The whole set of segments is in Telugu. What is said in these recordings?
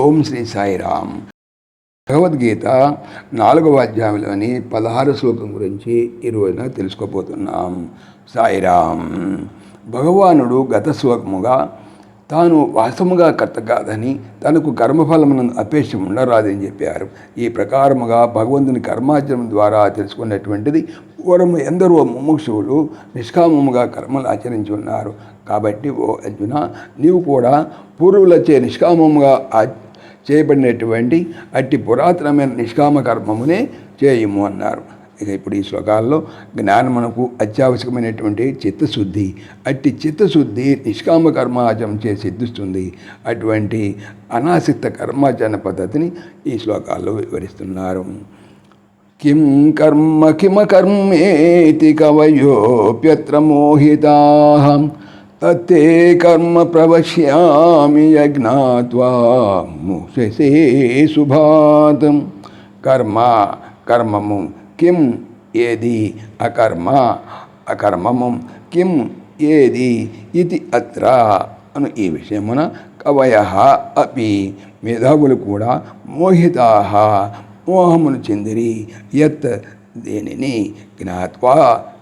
ఓం శ్రీ సాయిరామ్. భగవద్గీత నాలుగవ అధ్యాయంలోని పదహారు శ్లోకం గురించి ఈ రోజున తెలుసుకోబోతున్నాం. సాయిరామ్ భగవానుడు గత శ్లోకముగా తాను వాస్తవముగా కర్త కాదని తనకు కర్మఫలమున అపేక్ష ఉండరాదని చెప్పారు. ఈ ప్రకారముగా భగవంతుని కర్మాచరణ ద్వారా తెలుసుకున్నటువంటిది పూర్వము ఎందరో ముముక్షువులు నిష్కామముగా కర్మలు ఆచరించి ఉన్నారు. కాబట్టి ఓ అర్జున నీవు కూడా పూర్వులచే నిష్కామముగా ఆ చేయబడినటువంటి అట్టి పురాతనమైన నిష్కామ కర్మమునే చేయము అన్నారు. ఇక ఇప్పుడు ఈ శ్లోకాల్లో జ్ఞానమునకు అత్యావశ్యకమైనటువంటి చిత్తశుద్ధి అట్టి చిత్తశుద్ధి నిష్కామ కర్మాచరణ చే సిద్ధిస్తుంది. అటువంటి అనాసక్త కర్మాచరణ పద్ధతిని ఈ శ్లోకాల్లో వివరిస్తున్నారు. కిం కర్మ కిమ కర్మేతి కవయోప్యత్ర మోహితాహం తత్తే కర్మ ప్రవక్ష్యామి యజ్ఞాత్వా ముషసే సుభాతం కర్మ కర్మము కిం ఏది అకర్మ అకర్మము కిం ఏది ఇది అత్ర అను ఈ విషయమున కవయ అపి మేధావులు కూడా మోహితా మోహమును చెందిరి యత్ దేనిని జ్ఞాత్వా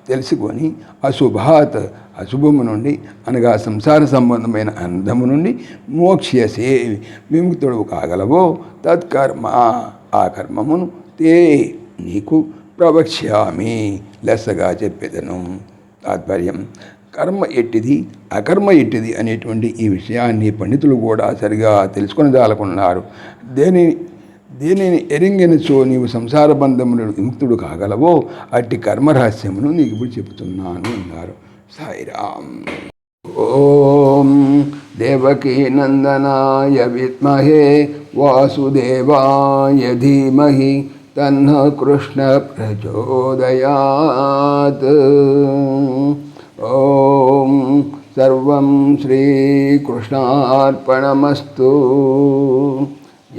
తెలుసుకొని అశుభాత్ అశుభము నుండి అనగా సంసార సంబంధమైన అందము నుండి మోక్ష్యసే విముక్తుడు కాగలవో తత్కర్మ ఆ కర్మమును తే నీకు ప్రవక్ష్యామి లెస్సగా చెప్పేదను. తాత్పర్యం కర్మ ఎట్టిది అకర్మ ఎట్టిది అనేటువంటి ఈ విషయాన్ని పండితులు కూడా సరిగా తెలుసుకొని జాలకున్నారు దేని దీనిని ఎరింగినచో నీవు సంసార బంధమును విముక్తుడు కాగలవో అట్టి కర్మరహస్యమును నీకు ఇప్పుడు చెబుతున్నాను అన్నారు. సాయిరామ్. ఓం దేవకీ నందనాయ విద్మహే వాసుదేవాయ ధీమహి తన్న కృష్ణ ప్రచోదయాత్. ఓం సర్వం శ్రీకృష్ణార్పణమస్తు.